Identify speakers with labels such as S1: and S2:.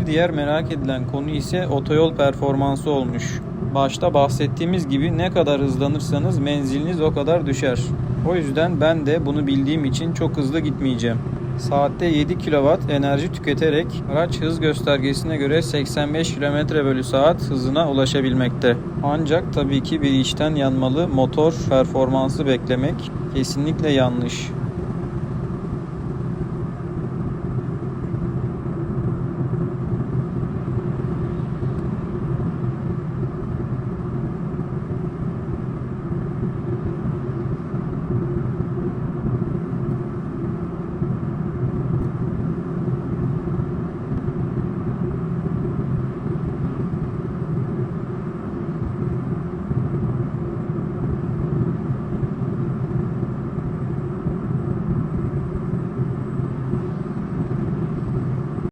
S1: Bir diğer merak edilen konu ise otoyol performansı olmuş. Başta bahsettiğimiz gibi ne kadar hızlanırsanız menziliniz o kadar düşer. O yüzden ben de bunu bildiğim için çok hızlı gitmeyeceğim. Saatte 7 kW enerji tüketerek araç hız göstergesine göre 85 km bölü saat hızına ulaşabilmekte. Ancak tabii ki bir içten yanmalı motor performansı beklemek kesinlikle yanlış.